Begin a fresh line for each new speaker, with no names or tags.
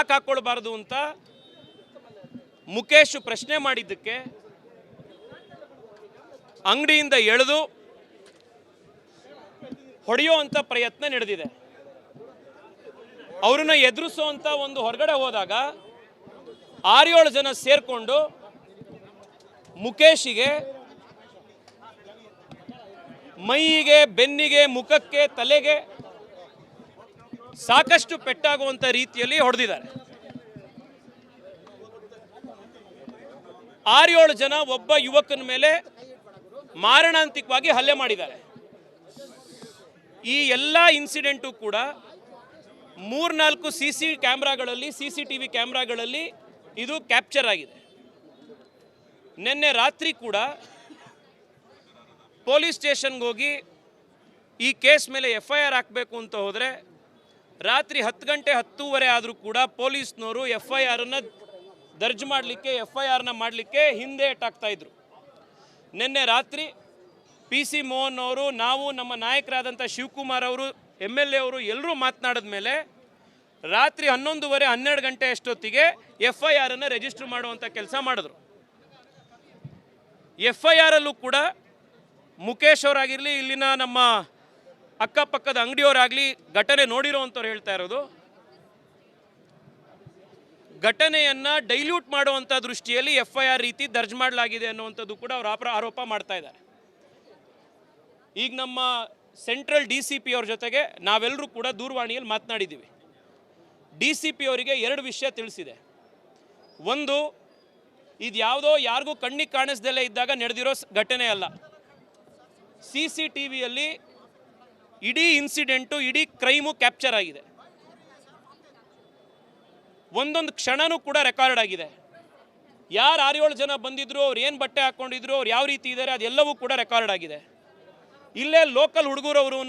ಯಾಕೆ ಹಾಕ್ಕೊಳ್ಬಾರ್ದು ಅಂತ ಮುಖೇಶ್ ಪ್ರಶ್ನೆ ಮಾಡಿದ್ದಕ್ಕೆ ಅಂಗಡಿಯಿಂದ ಎಳೆದು ಹೊಡೆಯುವಂಥ ಪ್ರಯತ್ನ ನಡೆದಿದೆ. ಅವ್ರನ್ನ ಎದುರಿಸುವಂಥ ಒಂದು ಹೊರಗಡೆ ಹೋದಾಗ ಆರೇಳು ಜನ ಸೇರಿಕೊಂಡು ಮುಖೇಶಿಗೆ ಮೈಯಿಗೆ ಬೆನ್ನಿಗೆ ಮುಖಕ್ಕೆ ತಲೆಗೆ ಸಾಕಷ್ಟು ಪೆಟ್ಟಾಗುವಂಥ ರೀತಿಯಲ್ಲಿ ಹೊಡೆದಿದ್ದಾರೆ. ಆರೇಳು ಜನ ಒಬ್ಬ ಯುವಕನ ಮೇಲೆ ಮಾರಣಾಂತಿಕವಾಗಿ ಹಲ್ಲೆ ಮಾಡಿದ್ದಾರೆ. ಈ ಎಲ್ಲ ಇನ್ಸಿಡೆಂಟು ಕೂಡ ಮೂರ್ನಾಲ್ಕು ಸಿ ಸಿ ಕ್ಯಾಮ್ರಾಗಳಲ್ಲಿ, ಸಿ ಸಿ ಟಿ ವಿ ಕ್ಯಾಮ್ರಾಗಳಲ್ಲಿ ಇದು ಕ್ಯಾಪ್ಚರ್ ಆಗಿದೆ. ನಿನ್ನೆ ರಾತ್ರಿ ಕೂಡ ಪೊಲೀಸ್ ಸ್ಟೇಷನ್ಗೆ ಹೋಗಿ ಈ ಕೇಸ್ ಮೇಲೆ ಎಫ್ ಐ ಆರ್ ಹಾಕಬೇಕು ಅಂತ ಹೋದರೆ ರಾತ್ರಿ ಹತ್ತು ಗಂಟೆ ಹತ್ತೂವರೆ ಆದರೂ ಕೂಡ ಪೊಲೀಸ್ನವರು ಎಫ್ ಐ ಆರನ್ನು ದರ್ಜ್ ಮಾಡಲಿಕ್ಕೆ ಎಫ್ ಐ ಆರ್ನ ಮಾಡಲಿಕ್ಕೆ ಹಿಂದೆ ಇದ್ರು. ನಿನ್ನೆ ರಾತ್ರಿ ಪಿ ಸಿ ಮೋಹನ್ ಅವರು, ನಾವು ನಮ್ಮ ನಾಯಕರಾದಂಥ ಶಿವಕುಮಾರ್ ಅವರು, ಎಂ ಎಲ್ ಎ ಅವರು ಎಲ್ಲರೂ ಮಾತನಾಡಿದ ಮೇಲೆ ರಾತ್ರಿ ಹನ್ನೊಂದುವರೆ, ಹನ್ನೆರಡು ಗಂಟೆ ಅಷ್ಟೊತ್ತಿಗೆ ಎಫ್ ಐ ಆರನ್ನು ರಿಜಿಸ್ಟರ್ ಮಾಡುವಂಥ ಕೆಲಸ ಮಾಡಿದ್ರು. ಎಫ್ ಐ ಆರಲ್ಲೂ ಕೂಡ ಮುಖೇಶ್ ಅವರಾಗಿರಲಿ, ಇಲ್ಲಿನ ನಮ್ಮ ಅಕ್ಕಪಕ್ಕದ ಅಂಗಡಿಯವರಾಗಲಿ ಘಟನೆ ನೋಡಿರೋವಂಥವ್ರು ಹೇಳ್ತಾ ಇರೋದು. ಘಟನೆಯನ್ನ ಡೈಲ್ಯೂಟ್ ಮಾಡುವಂಥ ದೃಷ್ಟಿಯಲ್ಲಿ ಎಫ್ ಐ ಆರ್ ರೀತಿ ದರ್ಜ್ ಮಾಡಲಾಗಿದೆ ಅನ್ನುವಂಥದ್ದು ಕೂಡ ಅವರು ಆರೋಪ ಮಾಡ್ತಾ ಇದ್ದಾರೆ. ಈಗ ನಮ್ಮ ಸೆಂಟ್ರಲ್ ಡಿ ಸಿ ಪಿ ಅವ್ರ ಜೊತೆಗೆ ನಾವೆಲ್ಲರೂ ಕೂಡ ದೂರವಾಣಿಯಲ್ಲಿ ಮಾತನಾಡಿದ್ದೀವಿ. ಡಿ ಸಿ ಪಿ ಅವರಿಗೆ ಎರಡು ವಿಷಯ ತಿಳಿಸಿದೆ. ಒಂದು, ಇದು ಯಾವುದೋ ಯಾರಿಗೂ ಕಣ್ಣಿಗೆ ಕಾಣಿಸ್ದಲ್ಲೇ ಇದ್ದಾಗ ನಡೆದಿರೋ ಘಟನೆ ಅಲ್ಲ. ಸಿ ಸಿ ಟಿ ವಿಯಲ್ಲಿ ಇಡೀ ಇನ್ಸಿಡೆಂಟು ಇಡೀ ಕ್ರೈಮು ಕ್ಯಾಪ್ಚರ್ ಆಗಿದೆ. ಒಂದೊಂದು ಕ್ಷಣನೂ ಕೂಡ ರೆಕಾರ್ಡ್ ಆಗಿದೆ. ಯಾರು ಆರೇಳು ಜನ ಬಂದಿದ್ರು, ಅವ್ರು ಏನು ಬಟ್ಟೆ ಹಾಕ್ಕೊಂಡಿದ್ರು ಅವ್ರು ಯಾವ ರೀತಿ ಇದ್ದಾರೆ ಅದೆಲ್ಲವೂ ಕೂಡ ರೆಕಾರ್ಡ್ ಆಗಿದೆ. ಇಲ್ಲೇ ಲೋಕಲ್ ಹುಡುಗರವರು ಅನ್ನೋದು